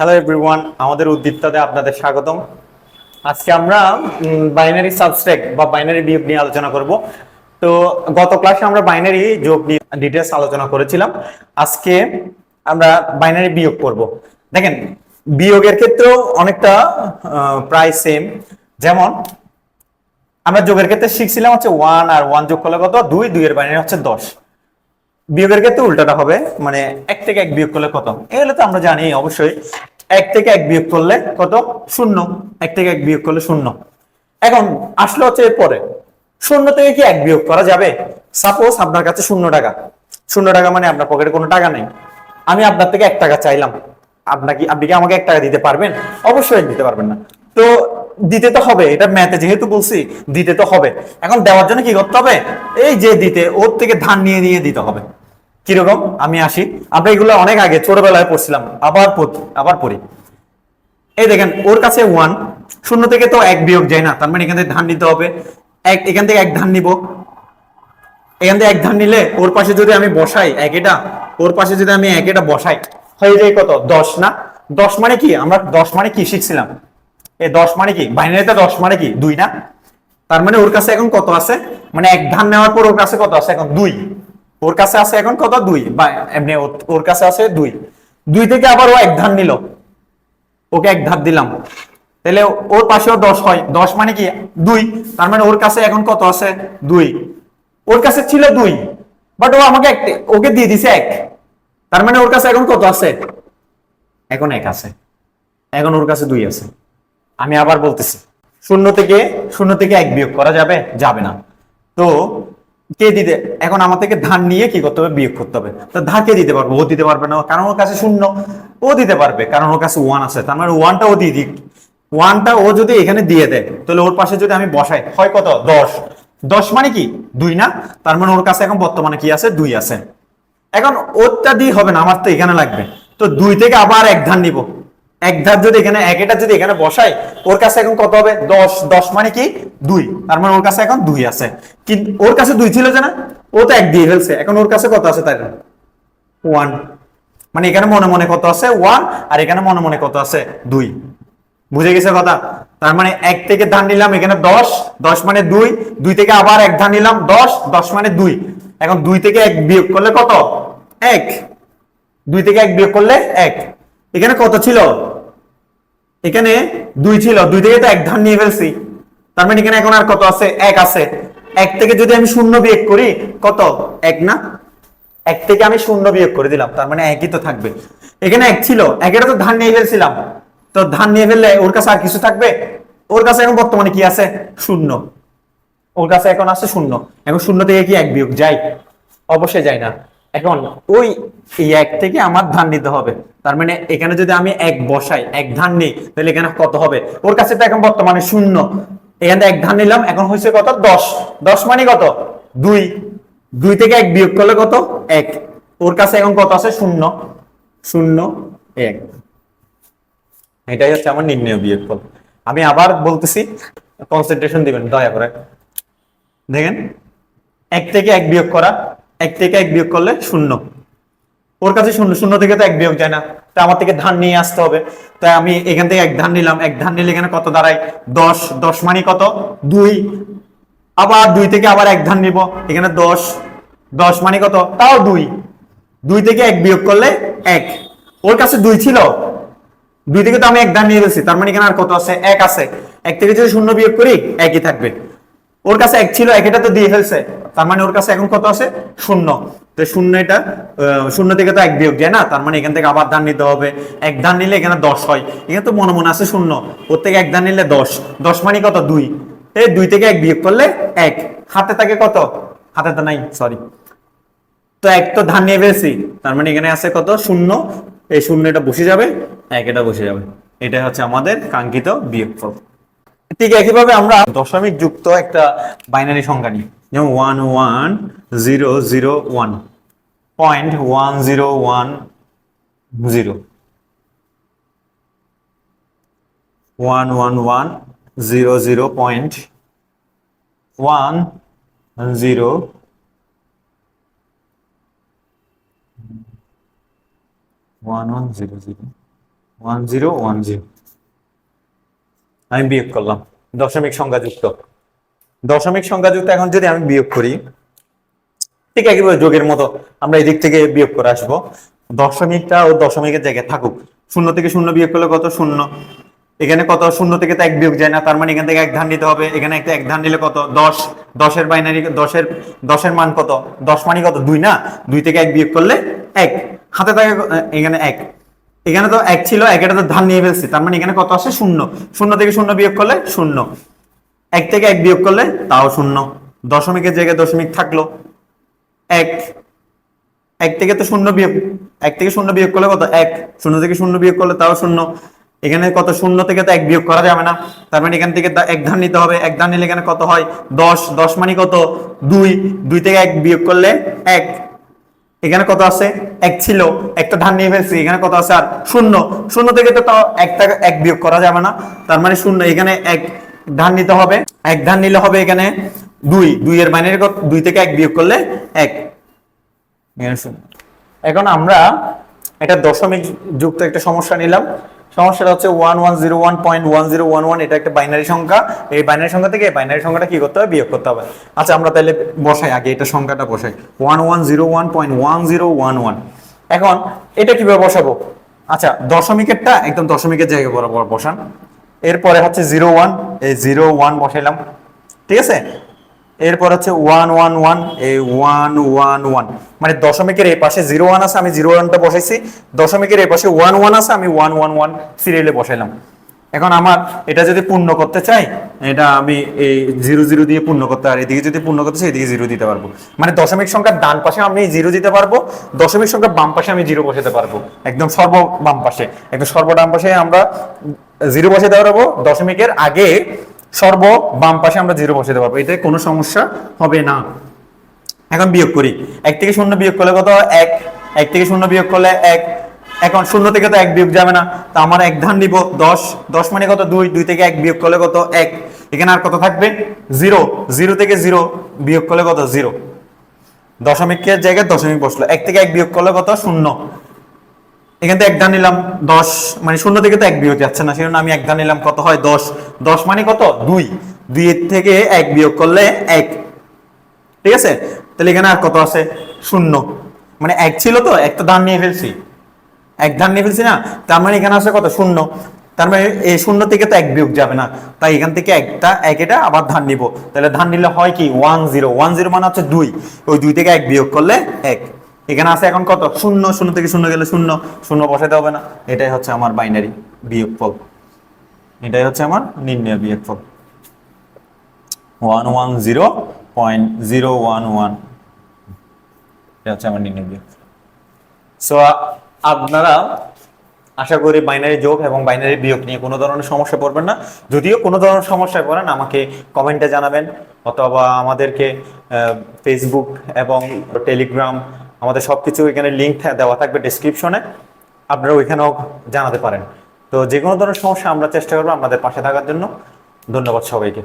Hello everyone আমাদের উদ্দীপ্তাতে আপনাদের স্বাগতম। আজকে আমরা বাইনারি সাবস্ট্রাক্ট বা বাইনারি বিয়োগ নিয়ে আলোচনা করব। তো গত ক্লাসে আমরা বাইনারি যোগ নিয়ে ডিটেলস আলোচনা করেছিলাম। আজকে আমরা বাইনারি বিয়োগ করব। দেখেন, বিয়োগের ক্ষেত্রেও অনেকটা প্রায় সেম যেমন, আমরা যোগের ক্ষেত্রে শিখছিলাম হচ্ছে ওয়ান আর ওয়ান যোগ করলে কত? দুই, দুইয়ের বাইনারি হচ্ছে দশ। বিয়োগের ক্ষেত্রে উল্টাটা হবে মানে এক থেকে এক বিয়োগ করলে কত? এগুলো তো আমরা জানি, অবশ্যই। এক থেকে এক বিয়োগ করলে কত? শূন্য। এক থেকে এক বিয়োগ করলে শূন্য। এখন আসলে হচ্ছে এরপরে। শূন্য থেকে কি এক বিয়োগ করা যাবে? সাপোজ আপনার কাছে শূন্য টাকা। শূন্য টাকা মানে আপনার পকেটে কোনো টাকা নেই। আমি আপনার থেকে এক টাকা চাইলাম। আপনাকে আপনি কি আমাকে এক টাকা দিতে পারবেন? অবশ্যই দিতে পারবেন না। তো দিতে তো হবে। এটা ম্যাথে যেহেতু বলছি, দিতে তো হবে। এখন দেওয়ার জন্য কি করতে হবে? এই যে দিতে, ওর থেকে ধান নিয়ে নিয়ে দিতে হবে। কীরকম? আমি আসি। আমরা এগুলো অনেক আগে ছোটবেলায় পড়ছিলাম। আবার পড়- আবার পড়ি। এই দেখেন, ওর কাছে ওয়ান শূন্য থেকে তো এক বিয়োগ যায় না। তার মানে এখান থেকে ধান নিতে হবে। এক, এখান থেকে এক ধান নিব। এখান থেকে এক ধান নিলে ওর পাশে যদি আমি বসাই এক এটা ওর পাশে যদি আমি এক এটা বসাই, হয়ে যায় কত? দশ, না? দশ মানে কি? আমরা দশ মানে কি শিখছিলাম? এই দশ মানে কি? বাইনারিতে দশ মানে কি? দুই, না? তার মানে ওর কাছে এখন কত আছে? মানে এক ধান নেওয়ার পর ওর কাছে কত আছে? এখন দুই। ওর কাছে আছে এখন কত? দুই। বা এমনি ওর- কাছে আছে দুই। দুই থেকে আবার ও এক ধান নিল। ওকে এক ধার দিলাম। তাহলে ওর পাশেও দশ হয়। দশ মানে কি? দুই। তার মানে ওর কাছে এখন কত আছে? দুই। ওর কাছে ছিল দুই। বাট ও আমাকে ওকে দিয়ে দিছে এক। তার মানে ওর কাছে এখন কত আছে? এখন এক আছে। এখন ওর কাছে দুই আছে। আমি আবার বলতেছি, শূন্য থেকে শূন্য থেকে এক বিয়োগ করা যাবে? যাবে না। তো কে দিতে? এখন আমার থেকে ধান নিয়ে কি করতে হবে? বিয়োগ করতে হবে। তো ধান কে দিতে পারবে? ও দিতে পারবে না। কারণ ওর কাছে শূন্য। ও দিতে পারবে। কারণ ওর কাছে ওয়ান আছে। তার মানে ওয়ানটা ও দিয়ে দিক। ওয়ানটা ও যদি এখানে দিয়ে দেয়, তাহলে ওর পাশে যদি আমি বসাই, হয় কত? দশ। দশ মানে কি? দুই না? তার মানে ওর কাছে এখন বর্তমানে কি আছে? দুই আছে। এখন ওরটা দিয়ে হবে না। আমার তো এখানে লাগবে। তো দুই থেকে আবার এক ধান নিব। এক ধার যদি এখানে, এক এটা যদি এখানে বসাই, ওর কাছে এখন কত হবে? দশ। দশ মানে কি? দুই। তার মানে ওর কাছে এখন দুই আছে। কিন্তু ওর কাছে দুই ছিল যে না ও তো এক দিয়ে ফেলছে। এখন ওর কাছে কত আছে তাই ওয়ান। মানে এখানে মনে মনে কত আছে? ওয়ান। আর এখানে মনে মনে কত আছে? দুই। বুঝে গেছে কথা? তার মানে এক থেকে ধান নিলাম এখানে দশ। দশ মানে দুই। দুই থেকে আবার এক ধান নিলাম দশ। দশ মানে দুই। এখন দুই থেকে এক বিয়োগ করলে কত? এক। দুই থেকে এক বিয়োগ করলে এক। এখানে কত ছিল? এখানে দুই ছিল। দুই থেকে তো এক ধান নিয়ে ফেলছি। তার মানে এখানে এখন আর কত আছে? এক আছে। এক থেকে যদি আমি শূন্য বিয়োগ করি, কত? এক না? এক থেকে আমি শূন্য বিয়োগ করে দিলাম। তার মানে একই তো থাকবে। এখানে এক ছিল। একেটা তো ধান নিয়ে ফেলছিলাম। তো ধান নিয়ে ফেললে ওর কাছে আর কিছু থাকবে? ওর কাছে এখন বর্তমানে কি আছে? শূন্য। ওর কাছে এখন আছে শূন্য। এখন শূন্য থেকে কি এক বিয়োগ? যাই। অবশ্যই যাই না। এখন ওই এক থেকে আমার ধান নিতে হবে। তার মানে এখানে যদি আমি এক বসাই, এক ধান নিই, তাহলে এখানে কত হবে? ওর কাছে তো এখন বর্তমানে শূন্য। এখানে এক ধান নিলাম, এখন হয়েছে কত? দশ। দশ মানে কত? দুই। দুই থেকে এক বিয়োগ করলে কত? এক। ওর কাছে এখন কত আছে? শূন্য। শূন্য, এক। এটাই হচ্ছে আমার নির্ণয় বিয়োগ ফল আমি আবার বলতেছি কনসেন্ট্রেশন দিবেন, দয়া করে। দেখেন, এক থেকে এক বিয়োগ করা এক থেকে এক বিয়োগ করলে শূন্য। ওর কাছে শূন্য শূন্য থেকে তো এক বিয়োগ যায় না। তা আমার থেকে ধান নিয়ে আসতে হবে। তাই আমি এখান থেকে এক ধান নিলাম। এক ধান নিলে এখানে কত দাঁড়ায়? দশ। দশ মানে কত? দুই। আবার দুই থেকে আবার এক ধান নিব। এখানে দশ। দশ মানে কত? তাও দুই। দুই থেকে এক বিয়োগ করলে এক। ওর কাছে দুই ছিল। দুই থেকে তো আমি এক ধান নিয়ে ফেলছি তার মানে এখানে আর কত আছে? এক আছে। এক থেকে যদি শূন্য বিয়োগ করি, একই থাকবে। ওর কাছে এক ছিল, এক এটা তো দিয়ে ফেলছে। তার মানে ওর কাছে এখন কত আছে? শূন্য। তো শূন্য এটা শূন্য থেকে তো এক বিয়োগ যায় না? তার মানে এখান থেকে আবার ধান নিতে হবে। এক ধান নিলে এখানে দশ হয়। এখানে তো মনে মনে আছে শূন্য। ওর থেকে এক ধান নিলে দশ। দশ মানে কত? দুই। এই দুই থেকে এক বিয়োগ করলে এক। হাতে থাকে কত? হাতে তো নাই সরি তো এক তো ধান নিয়ে ফেলছি। তার মানে এখানে আছে কত? শূন্য। এই শূন্য এটা বসে যাবে। এক এটা বসে যাবে। এটা হচ্ছে আমাদের কাঙ্ক্ষিত বিয়োগফল। ঠিক একইভাবে আমরা দশমিক যুক্ত একটা বাইনারি সংখ্যা নিই। যেমন one one zero zero one point one zero one zero one one one zero zero point one zero one one zero zero one zero one zero আমি বিয়োগ করলাম, দশমিক সংখ্যা সংখ্যাযুক্ত দশমিক সংখ্যাযুক্ত এখন যদি আমি বিয়োগ করি, ঠিক একেবারে যোগের মতো আমরা এদিক থেকে বিয়োগ করে আসব। দশমিকটা ও দশমিকের জায়গায় থাকুক। শূন্য থেকে শূন্য বিয়োগ করলে কত? শূন্য। এখানে কত? শূন্য থেকে তো এক বিয়োগ যায় না, তার মানে এখান থেকে এক ধান নিতে হবে। এখানে একটা এক ধান নিলে কত? দশ। দশের বাইনারি দশের দশের মান কত? দশ মানে কত? দুই না? দুই থেকে এক বিয়োগ করলে এক। হাতে থাকে এখানে এক। এখানে তো এক ছিল, এক একটা তো ধান নিয়ে ফেলছি। তার মানে এখানে কত আসে? শূন্য। শূন্য থেকে শূন্য বিয়োগ করলে শূন্য। এক থেকে এক বিয়োগ করলে তাও শূন্য। দশমিকের জায়গায় দশমিক থাকল। এক। এক থেকে তো শূন্য বিয়োগ। এক থেকে শূন্য বিয়োগ করলে কত? এক। শূন্য থেকে শূন্য বিয়োগ করলে তাও শূন্য। এখানে কত শূন্য থেকে তো এক বিয়োগ করা যাবে না। তার মানে এখান থেকে এক ধান নিতে হবে। এক ধান নিলে এখানে কত হয়? দশ। দশ মানে কত? দুই। দুই থেকে এক বিয়োগ করলে এক। এখানে কত আছে? এক ছিল। একটা ধান নিয়ে ফেলছি। এখানে কত আছে? আর শূন্য। শূন্য থেকে তো তাও একটা এক বিয়োগ করা যাবে না। তার মানে শূন্য। এখানে এক ধান নিতে হবে, এক ধান নিলে হবে এখানে দুই দুই এর বাইনারি কত? দুই থেকে এক বিয়োগ করলে এক। এখন আমরা এটা দশমিক যুক্ত একটা সমস্যা নিলাম। সমস্যাটা হচ্ছে one one zero one point one zero one one, এটা একটা বাইনারি সংখ্যা। এই বাইনারি সংখ্যা থেকে এই বাইনারি সংখ্যাটা কি করতে হবে? বিয়োগ করতে হবে। আচ্ছা আমরা তাহলে বসাই, আগে এটা সংখ্যাটা বসাই। One one zero one point one zero one one. এখন এটা কীভাবে বসাবো? আচ্ছা দশমিকেরটা একদম দশমিকের জায়গায় বরাবর বসান। এরপরে হচ্ছে জিরো ওয়ান, এই জিরো ওয়ান বসাইলাম। ঠিক আছে? এরপর হচ্ছে ওয়ান ওয়ান ওয়ান, এই ওয়ান ওয়ান ওয়ান। মানে দশমিকের এই পাশে জিরো ওয়ান আছে, আমি জিরো ওয়ানটা বসাইছি। দশমিকের এই পাশে ওয়ান ওয়ান আছে, আমি ওয়ান ওয়ান ওয়ান সিরিয়ালে বসাইলাম। এখন আমার এটা যদি পূর্ণ করতে চাই, এটা আমি এই জিরো জিরো দিয়ে পূর্ণ করতে পারি এদিকে যদি পূর্ণ করতে চাই, এদিকে জিরো দিতে পারব। মানে দশমিক সংখ্যার ডান পাশে আমি জিরো দিতে পারব, দশমিক সংখ্যার বাম পাশে আমি জিরো বসাতে পারব। একদম সর্ব বাম পাশে। একদম সর্ব ডান পাশে আমরা জিরো বসাতে পারব দশমিকের আগে সর্ব বাম পাশে আমরা জিরো বসাতে পারব এতে কোনো সমস্যা হবে না। এখন বিয়োগ করি। এক থেকে শূন্য বিয়োগ করলে কত এক। এক থেকে শূন্য বিয়োগ করলে এক। এখন শূন্য থেকে তো এক বিয়োগ যাবে না। তো আমার এক ধান নিব, দশ। দশ মানে কত? দুই। দুই থেকে এক বিয়োগ করলে কত? এক। এখানে আর কত থাকবে? জিরো। জিরো থেকে জিরো বিয়োগ করলে কত? জিরো। দশমিকের জায়গায় দশমিক বসল। এক থেকে এক বিয়োগ করলে কত? শূন্য। এখান থেকে এক ধান নিলাম, দশ মানে শূন্য থেকে তো এক বিয়োগ যাচ্ছে না, সেজন্য আমি এক ধান নিলাম, কত হয়? দশ। দশ মানে কত? দুই। দুই থেকে এক বিয়োগ করলে এক। ঠিক আছে? তাহলে এখানে আর কত আছে? শূন্য। মানে এক ছিল তো একটা ধান নিয়ে ফেলছি। এক ধান নিয়ে ফেলছি না? তার মানে এখানে আছে কত? শূন্য। তার মানে এই শূন্য থেকে তো এক বিয়োগ যাবে না। তাই এখান থেকে একটা, এক এটা আবার ধান নিব। তাহলে ধান নিলে হয় কি? One zero. ওয়ান জিরো মানে হচ্ছে দুই। ওই দুই থেকে এক বিয়োগ করলে এক। এখানে আছে এখন কত? শূন্য শূন্য থেকে শূন্য গেলে শূন্য শূন্য বসাতে হবে না। এটাই হচ্ছে আমার বাইনারি বিয়োগফল। এটাই হচ্ছে আমার নির্ণয় বিয়োগফল। One one zero point zero one one এটা হচ্ছে আমার নির্ণয় বিয়োগ সো আপনারা আশা করি বাইনারি যোগ এবং বাইনারি বিয়োগ নিয়ে কোনো ধরনের সমস্যা পড়বেন না। যদিও কোনো ধরনের সমস্যায় পড়েন, আমাকে কমেন্টে জানাবেন অথবা আমাদেরকে ফেসবুক এবং টেলিগ্রাম আমাদের সব কিছু এখানে লিঙ্ক দেওয়া থাকবে ডিসক্রিপশনে আপনারা ওইখানেও জানাতে পারেন। তো যে কোনো ধরনের সমস্যা আমরা চেষ্টা করব আপনাদের পাশে থাকার জন্য। ধন্যবাদ সবাইকে।